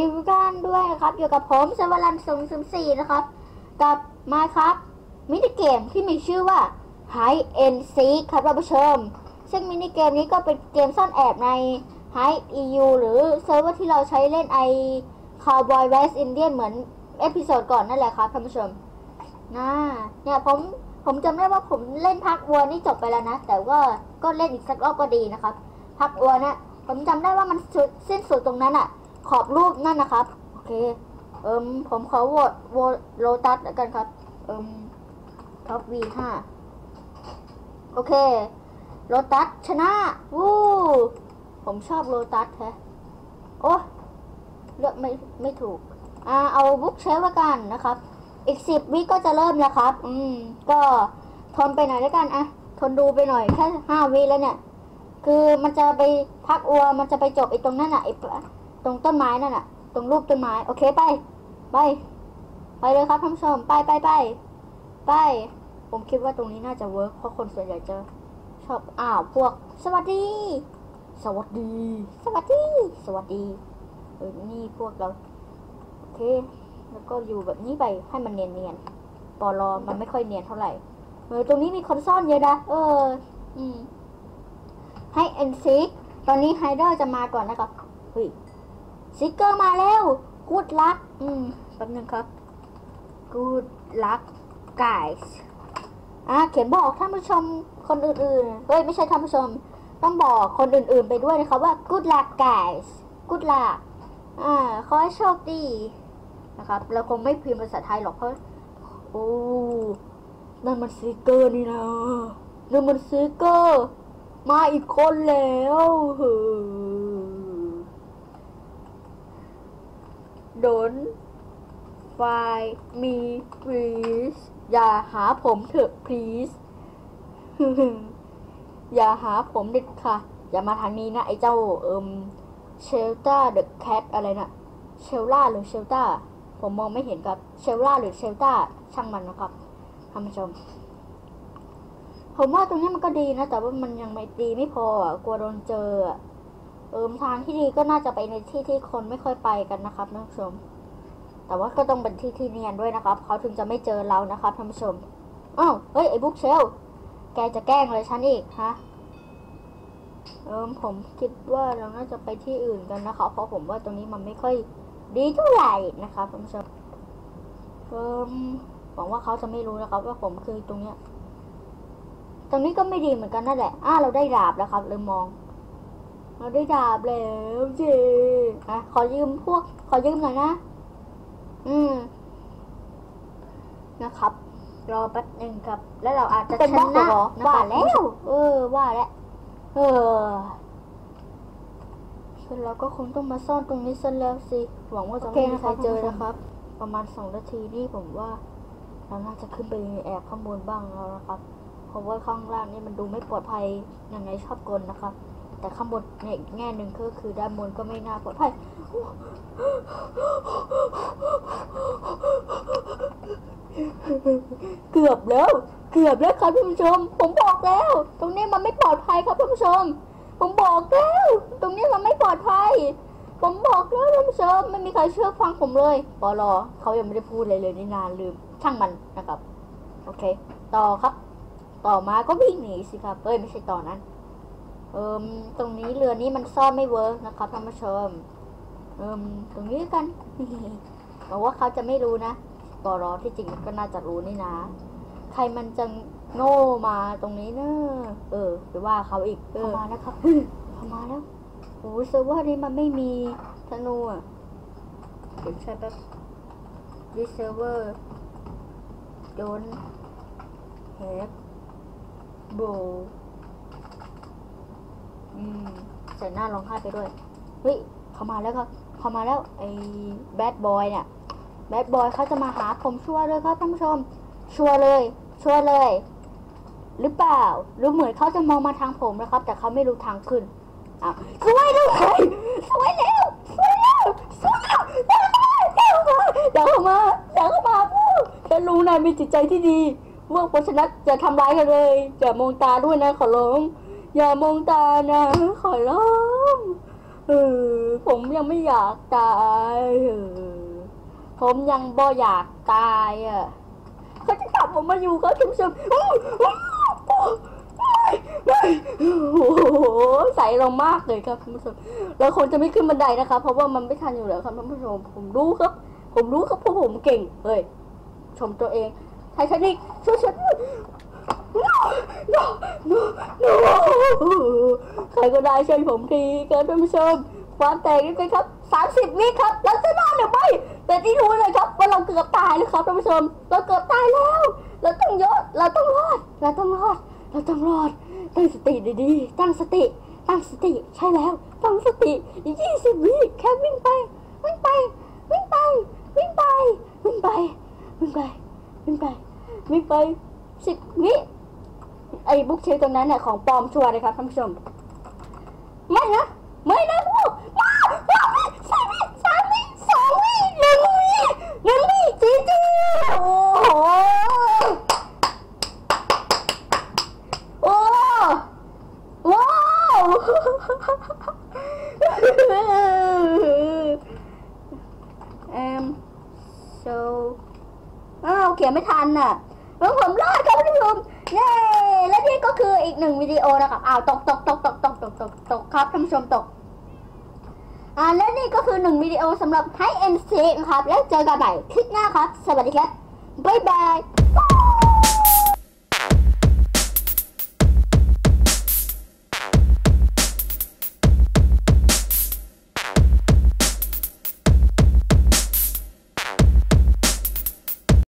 ดีทุกท่านด้วยนะครับ อยู่กับผมสวรันสงสมศรีนะครับ กับมาครับมินิเกมที่มีชื่อว่า Hide and Seek ครับท่านผู้ชม ซึ่งมินิเกมนี้ก็เป็นเกมซ่อนแอบใน Hide EU หรือเซิร์ฟเวอร์ที่เราใช้เล่นไอ Cowboy West Indian เหมือนเอพิโซดก่อนนั่นแหละครับท่านผู้ชมนะเนี่ยผมผมจำได้ว่าผมเล่นพักวัวนี่จบไปแล้วนะ แต่ว่าก็เล่นอีกสักรอบก็ดีนะครับพักวัวนะผมจำได้ว่ามันสุดสิ้นสุดตรงนั้นอะ ขอบรูปนั่นนะครับ โอเค เอิมผมขอโหวตโวตโลตัสแล้วกันครับ เอิมท็อปวีห้าโอเค โลตัสชนะวู้ผมชอบโลตัสแฮะโอ้เลือกไม่ไม่ถูก อ่า เอาบุ๊กเชฟละกันนะครับ อีกสิบวิก็จะเริ่มแล้วครับ อืม ก็ทนไปหน่อยแล้วกันอะทนดูไปหน่อยแค่ห้าวิแล้วเนี่ย คือมันจะไปพักอัว มันจะไปจบไอ้ตรงนั้นอะไอ้ ตรงต้นไม้นั่นอะตรงรูปต้นไม้ โอเคไป ไป ไปเลยครับท่านผู้ชม ไปไปไปไป ผมคิดว่าตรงนี้น่าจะเวิร์กเพราะคนส่วนใหญ่จะชอบ อ้าว พวก สวัสดี สวัสดี สวัสดี สวัสดี เออ นี่พวกเรา โอเค แล้วก็อยู่แบบนี้ไป ให้มันเนียนๆปอลอมันไม่ค่อยเนียนเท่าไหร่ เออ ตรงนี้มีคนซ่อนเยอะนะ เออ อืม ให้เอ็นซิกตอนนี้ไฮเดอร์จะมาก่อนนะครับเฮ้ย ซิกเกอร์มาแล้วกูดลักอืมแป๊บนึงครับกูดลัก guys อะเขียนบอกท่านผู้ชมคนอื่นๆเฮ้ยไม่ใช่ท่านผู้ชม ต้องบอกคนอื่นๆไปด้วยนะครับว่า good luck guys good luck อ่าขอให้โชคดีนะครับ เราคงไม่พิมพ์ภาษาไทยหรอกเพราะโอ้นั่นมันซิกเกอร์นี่นะนั่นมันซิกเกอร์ มาอีกคนแล้วเฮ้อ Don't find me please อย่าหาผมเถอะ please อย่าหาผมเด็ดค่ะ อย่ามาทางนี้นะ ไอ้เจ้าเอิมเชลตาเดอะแคทอะไรนะเชลล่าหรือเชลตาผมมองไม่เห็นครับเชลล่าหรือเชลตาช่างมันนะครับท่านผู้ชมผมว่าตรงนี้มันก็ดีนะ แต่ว่ามันยังไม่ดีไม่พออะกลัวโดนเจออะ เอิมทางที่ดีก็น่าจะไปในที่ที่คนไม่ค่อยไปกันนะครับท่านผู้ชม แต่ว่าก็ต้องเป็นที่ที่เนียนด้วยนะครับ เขาถึงจะไม่เจอเรานะครับท่านผู้ชมอ้าวเฮ้ยไอ้บุ๊กเชลแกจะแกล้งอะไรฉันอีกฮะเออผมคิดว่าเราน่าจะไปที่อื่นกันนะคะเพราะผมว่าตรงนี้มันไม่ค่อยดีเท่าไหร่นะคะท่านผู้ชมเออหวังว่าเขาจะไม่รู้นะครับว่าผมคือตรงเนี้ยตรงนี้ก็ไม่ดีเหมือนกันนั่นแหละอ้าเราได้ดาบแล้วครับเลยมอง เราได้ดาบแล้วเจอะขอยืมพวก ขอยืมหน่อยนะ อืม นะครับ รอแป๊บหนึ่งครับ แล้วเราอาจจะเป็นชบล็อกนะเหรอนะครับว่าแล้ว เออ ว่าแล้วเออซึ่งเราก็คงต้องมาซ่อนตรงนี้ซะแล้วสิ หวังว่าจะโอเคไม่มีใครนะครับเจอคุณผู้ชมนะครับ ประมาณสองนาทีนี่ผมว่า เราน่าจะขึ้นไปแอบข้างบนบ้างแล้วนะครับ เพราะว่าข้างล่างนี่มันดูไม่ปลอดภัยยังไงชอบกลนะครับ แต่ข้างบนในอีกแง่หนึ่งก็คือด้านบนก็ไม่น่าปลอดภัยเกือบแล้ว เกือบแล้วครับท่านผู้ชม ผมบอกแล้ว ตรงนี้มันไม่ปลอดภัยครับท่านผู้ชม ผมบอกแล้ว ตรงนี้มันไม่ปลอดภัย ผมบอกแล้วท่านผู้ชมไม่มีใครเชื่อฟังผมเลยปอลอเขายังไม่ได้พูดเลยเลยนี่นานลืม ช่างมันนะครับ โอเค ต่อครับ ต่อมาก็วิ่งหนีสิครับเอ้ยไม่ใช่ต่อนั้น เอิมตรงนี้เรือนี้มันซ่อนไม่เวิร์กนะครับท่านผู้ชมเอิมตรงนี้กันบอกว่าเขาจะไม่รู้นะปอรอที่จริงก็น่าจะรู้นี่นะ ใครมันจะโง่มาตรงนี้เนอะเออไปว่าเขาอีกเอเข้าอมาแล้วครับเข้ามาแล้วโอ้ยเซิร์ฟเวอร์นี้มันไม่มีธนูอะเดี๋ยวใช้แป๊บ this server don't have bow อืม ใส่หน้าร้องไห้ไปด้วย เฮ้ยเข้ามาแล้วครับเข้ามาแล้วไอ้แบดบอยเนี่ยแบดบอยเขาจะมาหาผมชัวร์เลยครับท่านผู้ชม ชัวร์เลยชัวร์เลย หรือเปล่าหรือเหมือนเขาจะมองมาทางผมนะครับ แต่เขาไม่รู้ทางขึ้นอ้าวสวยเลยสวยแล้วสวยแล้วสวยแล้วอย่าเข้ามาอย่าเข้ามาอย่าเข้ามาพวกฉันรู้นายมีจิตใจที่ดีพวกเพราะฉะนั้นอย่าทำร้ายกันเลยอย่ามองตาด้วยนะขอร้อง อย่ามองตานะ ขอร้องเออผมยังไม่อยากตายเออผมยังบ่อยากตายอะเขาจะจับผมมาอยู่ครับท่านผู้ชมอู้อู้ไม่โอ้โหใส่ลงมากเลยครับท่านผู้ชมเราคงจะไม่ขึ้นบันไดนะครับเพราะว่ามันไม่ทันอยู่แล้วครับท่านผู้ชมผมรู้ครับ ผมรู้ครับเพราะผมเก่งเฮ้ยชมตัวเองไททานิกช่วยฉัน no no no ใครก็ได้ช่วยผมทีครับท่านผู้ชมความแตกนี่เป็นครับ 30 วิครับเราจะรอดหรือไม่แต่ที่รู้เลยครับว่าเราเกือบตายแล้วครับท่านผู้ชม เราเกือบตายแล้ว เราต้องยศเราต้องรอด เราต้องรอด เราต้องรอด ตั้งสติดีๆ ตั้งสติ ตั้งสติ ใช่แล้ว ตั้งสติอีก20 วิแค่วิ่งไป วิ่งไป วิ่งไป วิ่งไป วิ่งไป วิ่งไป วิ่งไป วิ่งไปสิบวิ ไอ้บุ๊กเชลตรงนั้นเนี่ยของปลอมชัวร์เลยครับท่านผู้ชม ไม่นะ ไม่นะพวกว้าวว้าวสามวิสามวิสองวิหนึ่งวิหนึ่งวิจีจีโอ้โหโอ้ว้าวเอ็ม so อ้าวเขียนไม่ทันน่ะ แล้วผมรอดครับท่านผู้ชมเย้และนี่ก็คืออีกหนึ่งวิดีโอนะครับอ้าวตกตกตกตกตกตกตกตกครับท่านผู้ชมตกอ่าและนี่ก็คือหนึ่งวิดีโอสำหรับให้ NC นะครับแล้วเจอกันใหม่คลิปหน้าครับ สวัสดีครับบ๊ายบาย